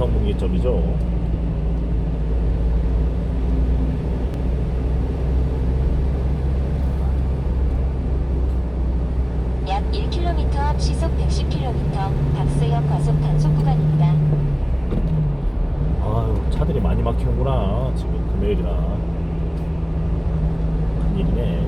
안성분기점이죠. 약 1km 앞 시속 110km 박서역 과속 단속 구간입니다. 아유 차들이 많이 막히는구나 지금 금요일이라 큰일이네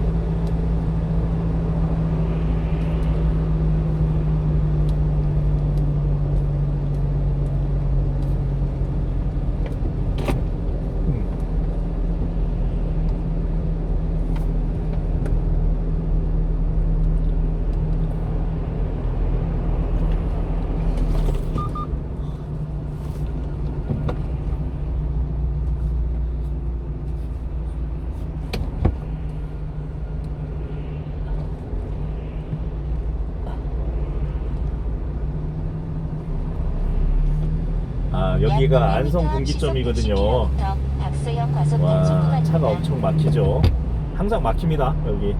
아 여기가 약 안성 500m 앞 분기점이거든요. 시속 110km 박서역 과속 단속 와. 차가 엄청 막히죠. 항상 막힙니다 여기.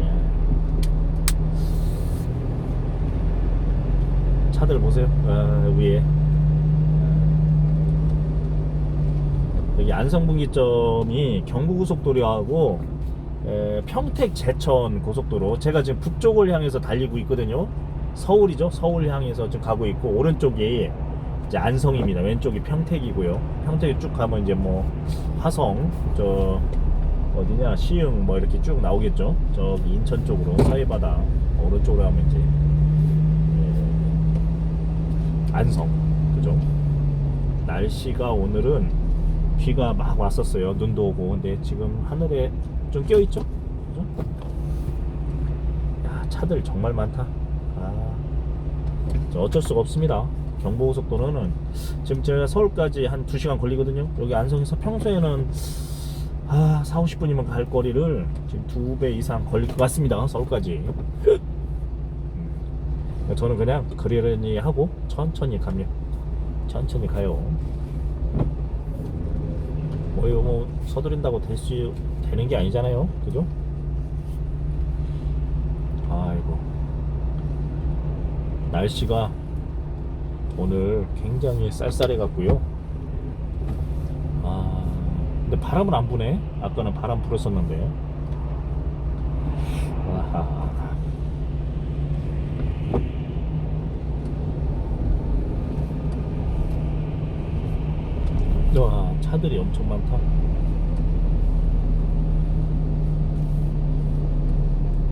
예. 차들 보세요. 아, 위에. 여기 안성분기점이 경부고속도로하고 에, 평택 제천 고속도로. 제가 지금 북쪽을 향해서 달리고 있거든요. 서울이죠. 서울 향해서 지금 가고 있고 오른쪽이 이제 안성입니다. 왼쪽이 평택이고요. 평택이 쭉 가면 이제 뭐 화성 저 어디냐 시흥 뭐 이렇게 쭉 나오겠죠? 저기 인천 쪽으로 사이바다 오른쪽으로 가면 이제 예, 안성. 그죠? 날씨가 오늘은 비가 막 왔었어요. 눈도 오고. 근데 지금 하늘에 좀 껴있죠? 그죠? 야 차들 정말 많다. 아저 어쩔 수가 없습니다 경부고속도로는 지금 제가 서울까지 한 2시간 걸리거든요. 여기 안성에서 평소에는 아 4, 50분이면 갈 거리를 지금 두 배 이상 걸릴 것 같습니다. 서울까지. 음. 저는 그냥 그러려니 하고 천천히 가면 천천히 가요. 뭐 이거 뭐 서두른다고 될 수 되는 게 아니잖아요. 그죠? 아이고. 날씨가 오늘 굉장히 쌀쌀해 갖고요. 아 근데 바람은 안 부네. 아까는 바람 불었었는데. 아하. 와 차들이 엄청 많다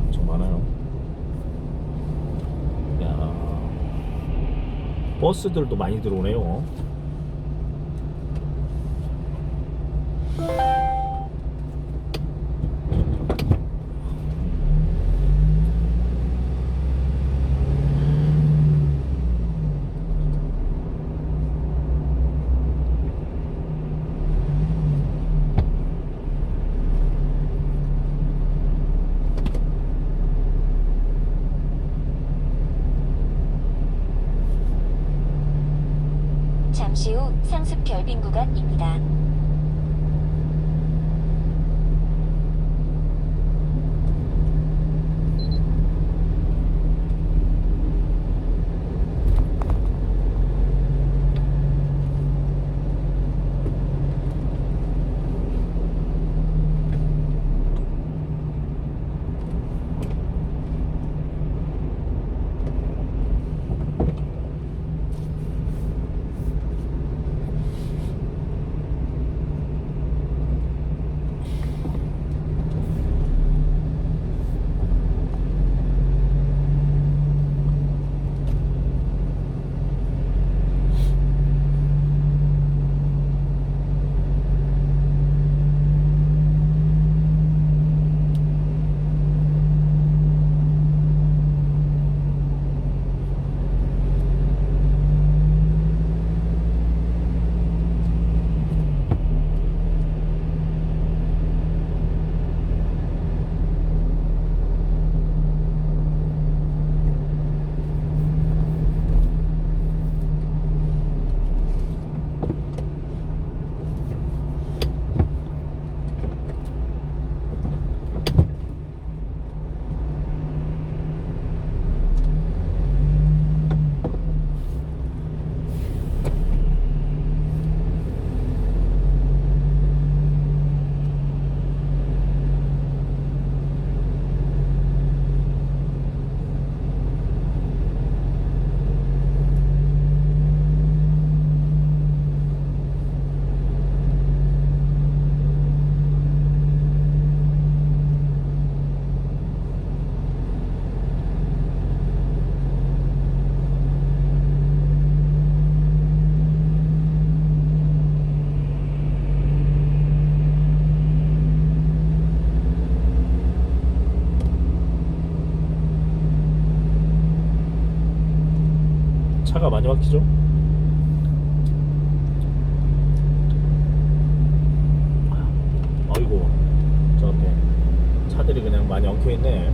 엄청 많아요 야 버스들도 많이 들어오네요 상습 결빙 구간입니다. 차가 많이 막히죠? 아이고 저 앞에 차들이 그냥 많이 엉켜있네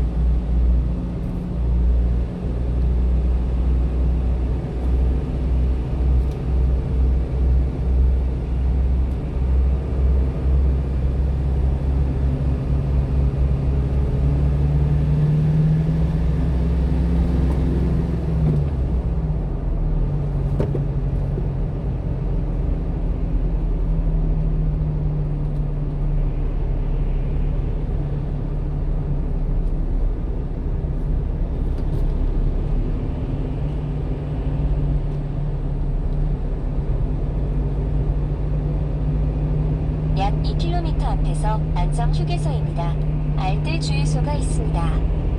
약 2km 앞에서 안성 휴게소입니다. 알뜰 주유소가 있습니다.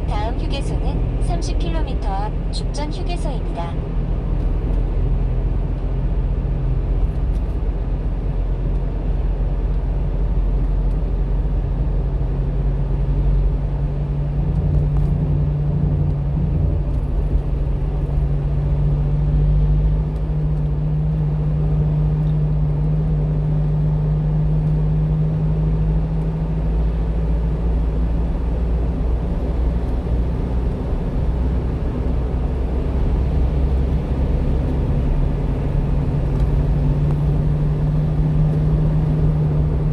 다음 휴게소는 30km 앞 죽전 휴게소입니다.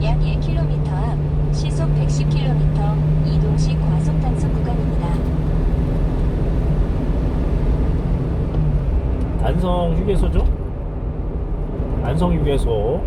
약 1km 앞 시속 110km 이동식 과속 단속 구간입니다. 안성 휴게소죠? 안성 휴게소